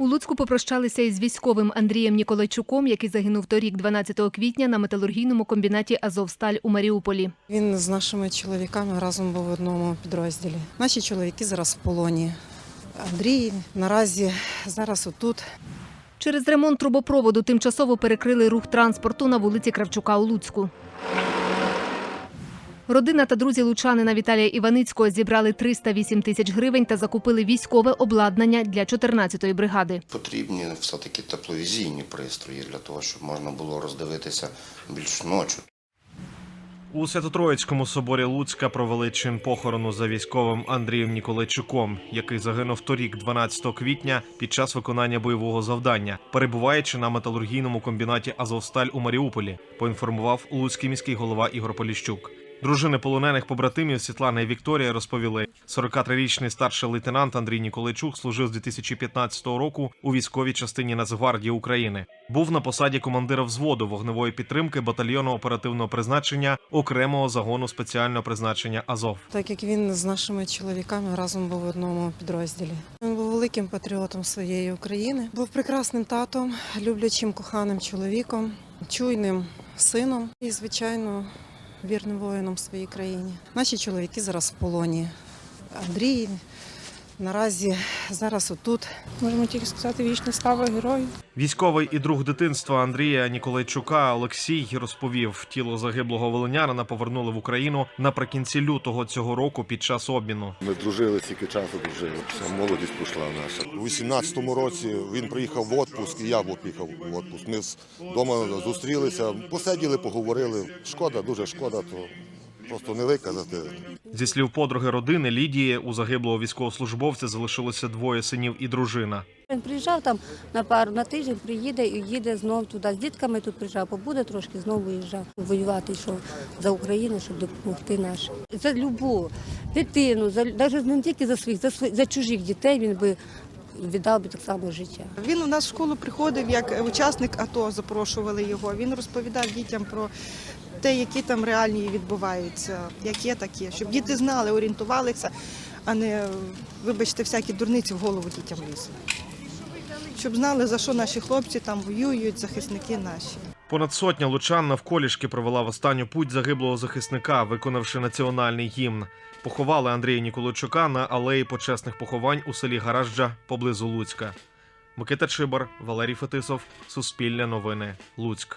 У Луцьку попрощалися із військовим Андрієм Ніколайчуком, який загинув торік, 12 квітня, на металургійному комбінаті Азовсталь у Маріуполі. Він з нашими чоловіками разом був в одному підрозділі. Наші чоловіки зараз в полоні. Андрій наразі зараз отут. Через ремонт трубопроводу тимчасово перекрили рух транспорту на вулиці Кравчука у Луцьку. Родина та друзі лучанина Віталія Іваницького зібрали 308 тисяч гривень та закупили військове обладнання для 14-ї бригади. Потрібні все-таки тепловізійні пристрої для того, щоб можна було роздивитися більш ночі. У Свято-Троїцькому соборі Луцька провели чин похорону за військовим Андрієм Ніколайчуком, який загинув торік, 12 квітня, під час виконання бойового завдання, перебуваючи на металургійному комбінаті Азовсталь у Маріуполі. Поінформував луцький міський голова Ігор Поліщук. Дружини полонених побратимів Світлана і Вікторія розповіли, 43-річний старший лейтенант Андрій Ніколайчук служив з 2015 року у військовій частині Нацгвардії України. Був на посаді командира взводу вогневої підтримки батальйону оперативного призначення окремого загону спеціального призначення Азов. Так як він з нашими чоловіками разом був в одному підрозділі. Він був великим патріотом своєї України, був прекрасним татом, люблячим коханим чоловіком, чуйним сином і, звичайно, вірним воїном своїй країні. Наші чоловіки зараз в полоні. Андрій наразі зараз отут. Можемо тільки сказати вічна слава герою. Військовий і друг дитинства Андрія Ніколайчука Олексій розповів, тіло загиблого волинянина повернули в Україну наприкінці лютого цього року під час обміну. Ми дружили стільки часу, дружили. Вся молодість пішла наша. У 18-му році він приїхав в отпуск, і я поїхав в отпуск. Ми вдома зустрілися, посиділи, поговорили. Шкода, дуже шкода, то просто не виказати. Зі слів подруги родини Лідії, у загиблого військовослужбовця залишилося двоє синів і дружина. Він приїжджав там на пару на тиждень, приїде і їде знов туди. З дітками тут приїжджав, побуде трошки, знову виїжджав. Воювати йшов за Україну, щоб допомогти нашим. За любу дитину, за навіть не тільки за своїх, за своїх, за чужих дітей він би віддав би так само життя. Він у нас в школу приходив як учасник АТО, запрошували його. Він розповідав дітям про те, які там реальні відбуваються, як є таке, щоб діти знали, орієнтувалися, а не, вибачте, всякі дурниці в голову дітям лізли. Щоб знали, за що наші хлопці там воюють, захисники наші. Понад сотня лучан навколішки провела в останню путь загиблого захисника, виконавши національний гімн. Поховали Андрія Ніколайчука на алеї почесних поховань у селі Гаражджа поблизу Луцька. Микита Чибар, Валерій Фетисов, Суспільне новини, Луцьк.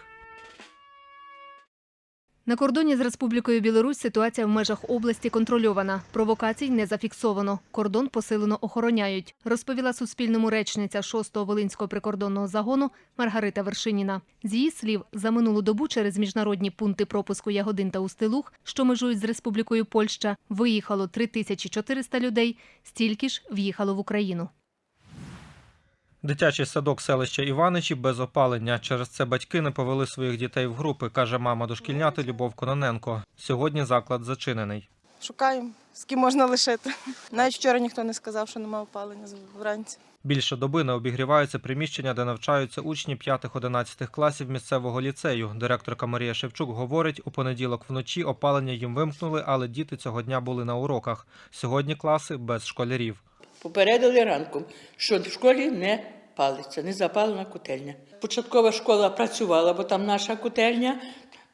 На кордоні з Республікою Білорусь ситуація в межах області контрольована. Провокацій не зафіксовано. Кордон посилено охороняють, розповіла Суспільному речниця 6-го Волинського прикордонного загону Маргарита Вершиніна. З її слів, за минулу добу через міжнародні пункти пропуску Ягодин та Устилух, що межують з Республікою Польща, виїхало 3400 людей, стільки ж в'їхало в Україну. Дитячий садок селища Іваничі без опалення. Через це батьки не повели своїх дітей в групи, каже мама дошкільняти Любов Кононенко. Сьогодні заклад зачинений. Шукаємо, з ким можна лишити. Навіть вчора ніхто не сказав, що немає опалення вранці. Більше доби не обігріваються приміщення, де навчаються учні 5-11 класів місцевого ліцею. Директорка Марія Шевчук говорить, у понеділок вночі опалення їм вимкнули, але діти цього дня були на уроках. Сьогодні класи без школярів. Попередили ранком, що в школі не палиться, не запалена котельня. Початкова школа працювала, бо там наша котельня,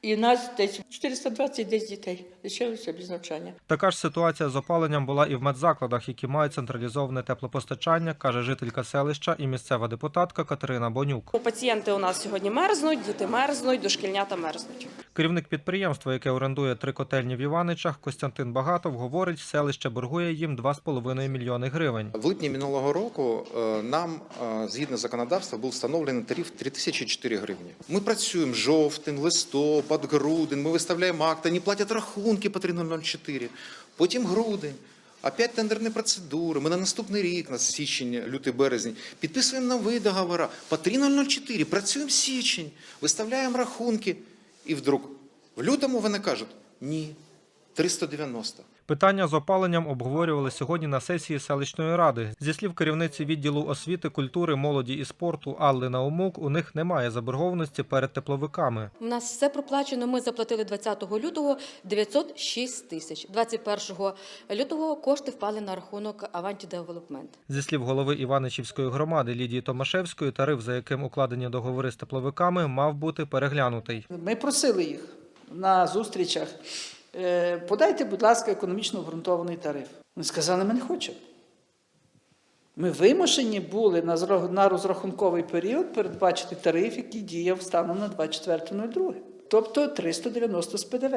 і нас десь 420 десь дітей лишилося без навчання. Така ж ситуація з опаленням була і в медзакладах, які мають централізоване теплопостачання, каже жителька селища і місцева депутатка Катерина Бонюк. Пацієнти у нас сьогодні мерзнуть, діти мерзнуть, дошкільнята мерзнуть. Керівник підприємства, яке орендує три котельні в Іваничах, Костянтин Багатов, говорить, селище боргує їм 2,5 мільйони гривень. В липні минулого року е, нам, е, згідно законодавства, був встановлений тариф 3004 гривні. Ми працюємо жовтень, листопад, грудень, ми виставляємо акти, вони платять рахунки по 3004, потім грудень. Опять тендерні процедури. Ми на наступний рік, на січень, лютий, березень, підписуємо нові договори по 3004, працюємо січень, виставляємо рахунки. І вдруг в лютому вони кажуть: ні, 390. Питання з опаленням обговорювали сьогодні на сесії селищної ради. Зі слів керівниці відділу освіти, культури, молоді і спорту Алли Наумук, у них немає заборгованості перед тепловиками. У нас все проплачено. Ми заплатили 20 лютого 906 тисяч. 21 лютого кошти впали на рахунок Аванті Девелопмент. Зі слів голови Іваничівської громади Лідії Томашевської, тариф, за яким укладені договори з тепловиками, мав бути переглянутий. Ми просили їх на зустрічах, подайте, будь ласка, економічно обґрунтований тариф. Вони сказали, ми не хочемо. Ми вимушені були на розрахунковий період передбачити тариф, який діяв станом на 24.02, тобто 390 з ПДВ.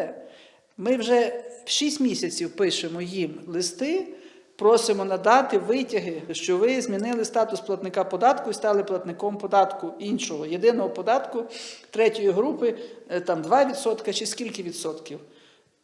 Ми вже 6 місяців пишемо їм листи, просимо надати витяги, що ви змінили статус платника податку і стали платником податку іншого, єдиного податку третьої групи, е, там 2% чи скільки відсотків.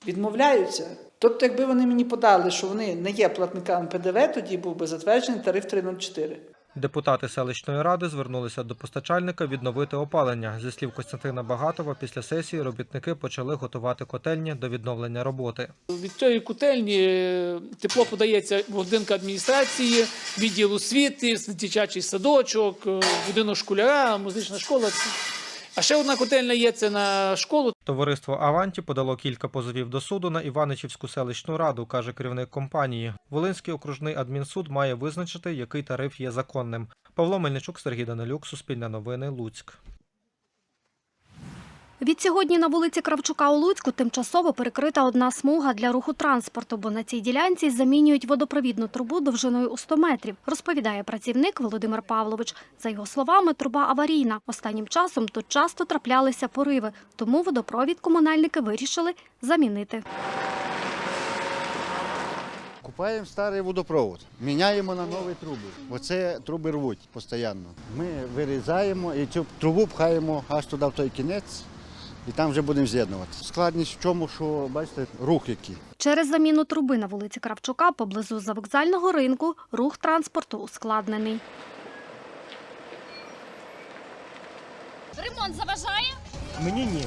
Відмовляються. Тобто, якби вони мені подали, що вони не є платниками ПДВ, тоді був би затверджений тариф 304. Депутати селищної ради звернулися до постачальника відновити опалення. Зі слів Костянтина Багатова, після сесії робітники почали готувати котельні до відновлення роботи. Від цієї котельні е, тепло подається в будинку адміністрації, відділ освіти, дитячий садочок, е, будинок школяра, музична школа. А ще одна котельня є це на школу. Товариство Аванті подало кілька позовів до суду на Іваничівську селищну раду, каже керівник компанії. Волинський окружний адмінсуд має визначити, який тариф є законним. Павло Мельничук, Сергій Данилюк, Суспільне новини, Луцьк. Відсьогодні на вулиці Кравчука у Луцьку тимчасово перекрита одна смуга для руху транспорту, бо на цій ділянці замінюють водопровідну трубу довжиною у 100 метрів, розповідає працівник Володимир Павлович. За його словами, труба аварійна. Останнім часом тут часто траплялися пориви, тому водопровід комунальники вирішили замінити. Купаємо старий водопровод, міняємо на нові труби. Оце труби рвуть постійно. Ми вирізаємо і цю трубу пхаємо аж туди в той кінець, і там вже будемо з'єднувати. Складність в чому, що бачите, рух який. Через заміну труби на вулиці Кравчука поблизу завокзального ринку рух транспорту ускладнений. Ремонт заважає? Мені ні.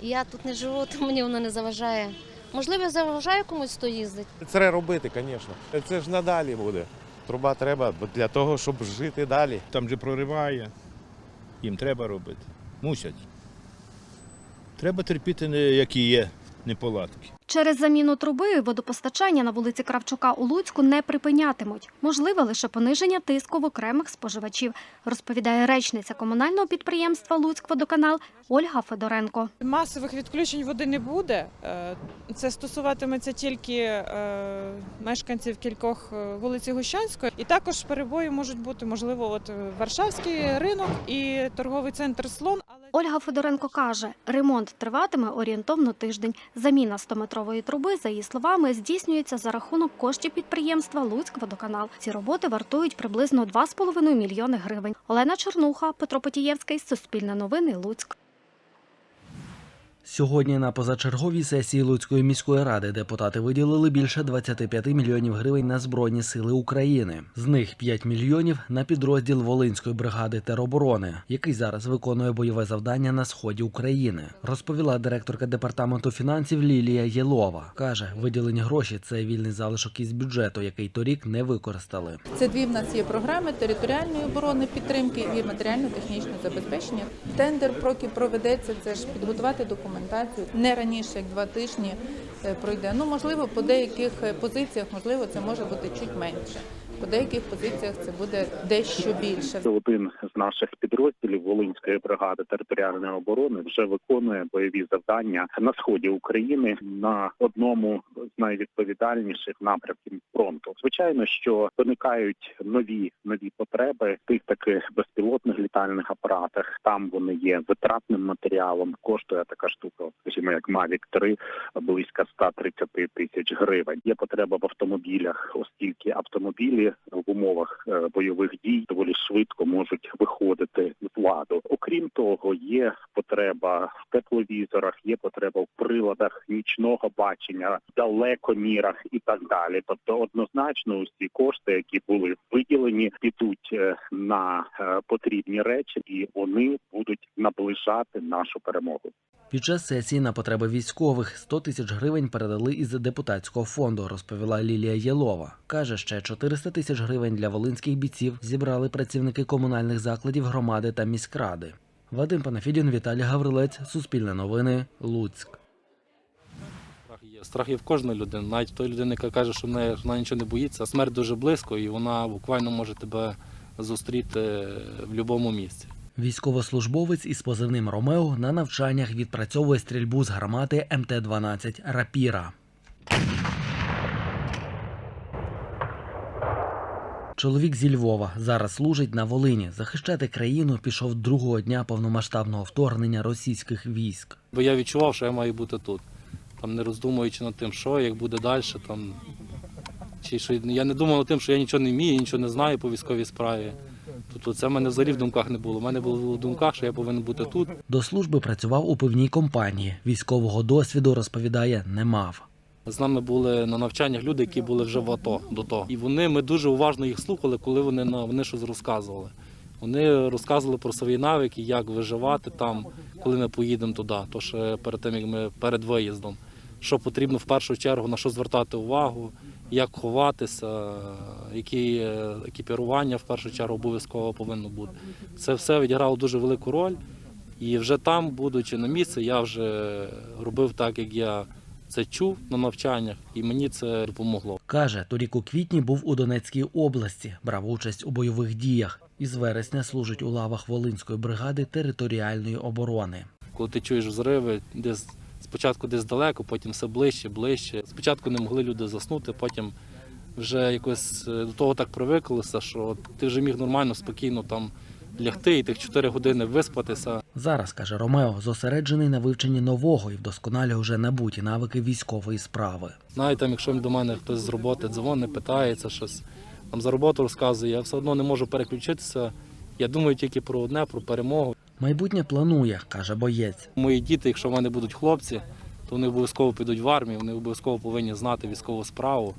Я тут не живу, то мені воно не заважає. Можливо, заважає комусь то їздить. Це треба робити, звісно. Це ж надалі буде. Труба треба для того, щоб жити далі. Там же прориває. Їм треба робити. Мусять. Треба терпіти, які є неполадки. Через заміну труби водопостачання на вулиці Кравчука у Луцьку не припинятимуть. Можливе лише пониження тиску в окремих споживачів, розповідає речниця комунального підприємства «Луцькводоканал» Ольга Федоренко. Масових відключень води не буде. Е, Це стосуватиметься тільки е, мешканців кількох е, вулиці Гущанської. І також перебої можуть бути, можливо, от Варшавський ринок і торговий центр Слон. Ольга Федоренко каже, ремонт триватиме орієнтовно тиждень. Заміна 100-метрової труби, за її словами, здійснюється за рахунок коштів підприємства «Луцькводоканал». Ці роботи вартують приблизно 2,5 мільйони гривень. Олена Чернуха, Петро Потієвський, Суспільне новини, Луцьк. Сьогодні на позачерговій сесії Луцької міської ради депутати виділили більше 25 мільйонів гривень на Збройні сили України. З них 5 мільйонів на підрозділ Волинської бригади тероборони, який зараз виконує бойове завдання на сході України. Розповіла директорка департаменту фінансів Лілія Єлова. каже, виділені гроші це вільний залишок із бюджету, який торік не використали. Це дві в нас є програми територіальної оборони підтримки і матеріально-технічного забезпечення. Тендер, поки проведеться, це ж підготувати документацію не раніше як два тижні е, пройде. Ну можливо, по деяких е, позиціях, можливо, це може бути чуть менше. По деяких позиціях це буде дещо більше. Один з наших підрозділів Волинської бригади територіальної оборони вже виконує бойові завдання на сході України на одному з найвідповідальніших напрямків фронту. Звичайно, що виникають нові нові потреби тих таких безпілотних літальних апаратах. Там вони є витратним матеріалом. Коштує така штука, скажімо, як Mavic 3, близько 130 тисяч гривень. Є потреба в автомобілях, оскільки автомобілі в умовах е, бойових дій доволі швидко можуть виходити з ладу. Окрім того, є потреба в тепловізорах, є потреба в приладах нічного бачення, далекомірах і так далі. Тобто, однозначно, усі кошти, які були виділені, підуть е, на е, потрібні речі, і вони будуть наближати нашу перемогу. Під час сесії на потреби військових 100 тисяч гривень передали із депутатського фонду, розповіла Лілія Єлова. Каже, ще 400 тисяч гривень для волинських бійців зібрали працівники комунальних закладів громади та міськради. Вадим Панафідін, Віталій Гаврилець, Суспільне новини, Луцьк. Страх є. В кожної людини. Навіть той людини, яка каже, що вона, вона нічого не боїться. Смерть дуже близько, і вона буквально може тебе зустріти в будь-якому місці. Військовослужбовець із позивним Ромео на навчаннях відпрацьовує стрільбу з гармати МТ-12 Рапіра. Чоловік зі Львова зараз служить на Волині. Захищати країну пішов другого дня повномасштабного вторгнення російських військ. Бо я відчував, що я маю бути тут. Там не роздумуючи над тим, що, як буде далі. Там, чи що, я не думав над тим, що я нічого не вмію, нічого не знаю по військовій справі. Тобто це в мене взагалі в думках не було. У мене було в думках, що я повинен бути тут. До служби працював у пивній компанії. Військового досвіду розповідає, не мав. З нами були на навчаннях люди, які були вже в АТО до того. І вони ми дуже уважно їх слухали, коли вони на вони щось розказували. Вони розказували про свої навики, як виживати там, коли ми поїдемо туди. То ще перед тим як ми перед виїздом. Що потрібно в першу чергу, на що звертати увагу, як ховатися, які е, екіпірування в першу чергу обов'язково повинно бути. Це все відіграло дуже велику роль. І вже там, будучи на місці, я вже робив так, як я це чув на навчаннях, і мені це допомогло. Каже, торік у квітні був у Донецькій області, брав участь у бойових діях. Із вересня служить у лавах Волинської бригади територіальної оборони. Коли ти чуєш взриви, десь спочатку десь далеко, потім все ближче, ближче. Спочатку не могли люди заснути, потім вже якось е, до того так привикалися, що ти вже міг нормально, спокійно там лягти і тих 4 години виспатися. Зараз, каже Ромео, зосереджений на вивченні нового і вдосконалює вже набуті навики військової справи. Навіть там, якщо до мене хтось з роботи дзвонить, питається щось, там за роботу розказує, я все одно не можу переключитися. Я думаю тільки про одне, про перемогу. Майбутнє планує, каже боєць. Мої діти, якщо в мене будуть хлопці, то вони обов'язково підуть в армію, вони обов'язково повинні знати військову справу.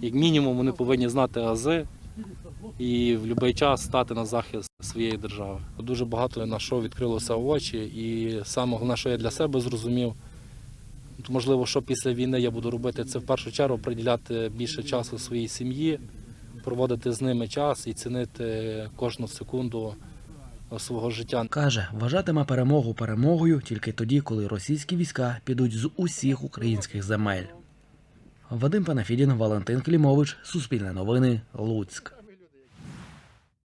Як мінімум, вони повинні знати ази і в будь-який час стати на захист своєї держави. Дуже багато на що відкрилося очі, і саме головне, що я для себе зрозумів, можливо, що після війни я буду робити, це в першу чергу приділяти більше часу своїй сім'ї, проводити з ними час і цінити кожну секунду свого життя. Каже, вважатиме перемогу перемогою тільки тоді, коли російські війська підуть з усіх українських земель. Вадим Панафідін, Валентин Клімович, Суспільне новини, Луцьк.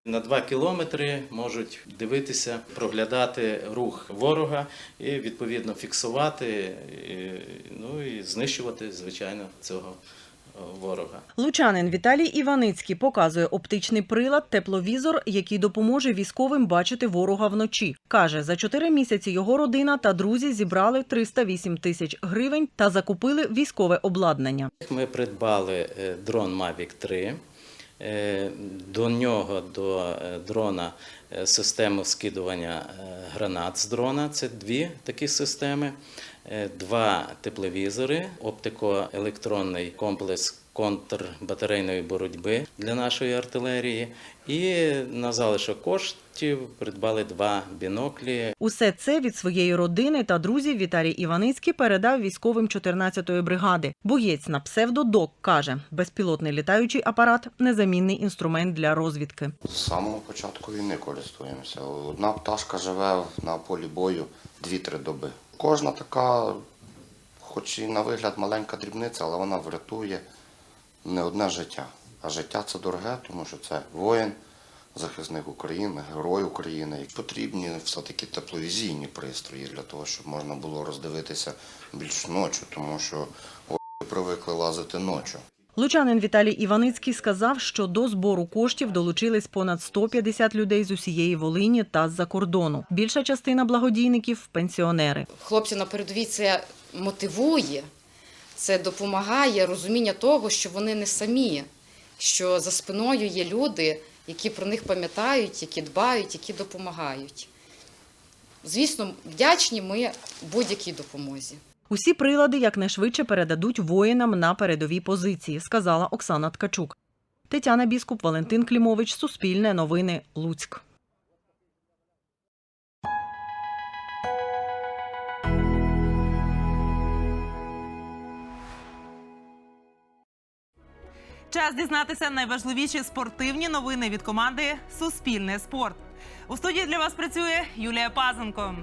На два кілометри можуть дивитися, проглядати рух ворога і відповідно фіксувати, і, ну і знищувати, звичайно, цього ворога. Лучанин Віталій Іваницький показує оптичний прилад, тепловізор, який допоможе військовим бачити ворога вночі. Каже, за чотири місяці його родина та друзі зібрали 308 тисяч гривень та закупили військове обладнання. Ми придбали е, дрон Mavic 3. Е, До нього, до е, дрона, систему скидування гранат з дрона. Це дві такі системи, два тепловізори, оптико-електронний комплекс контрбатарейної боротьби для нашої артилерії. І на залишок коштів придбали два біноклі. Усе це від своєї родини та друзів Віталій Іваницький передав військовим 14-ї бригади. Боєць на псевдодок каже, безпілотний літаючий апарат незамінний інструмент для розвідки. З самого початку війни користуємося. Одна пташка живе на полі бою 2-3 доби. Кожна така, хоч і на вигляд маленька дрібниця, але вона врятує не одне життя. А життя це дороге, тому що це воїн, захисник України, герой України. І потрібні все-таки тепловізійні пристрої для того, щоб можна було роздивитися більш ночі, тому що привикли лазити ночі. Лучанин Віталій Іваницький сказав, що до збору коштів долучились понад 150 людей з усієї Волині та з-за кордону. Більша частина благодійників пенсіонери. Хлопці на передовій це мотивує, це допомагає розуміння того, що вони не самі. що за спиною є люди, які про них пам'ятають, які дбають, які допомагають. Звісно, вдячні ми будь-якій допомозі. Усі прилади якнайшвидше передадуть воїнам на передові позиції, сказала Оксана Ткачук. Тетяна Біскуп, Валентин Клімович, Суспільне новини, Луцьк. Час дізнатися найважливіші спортивні новини від команди Суспільне спорт. У студії для вас працює Юлія Пазенко.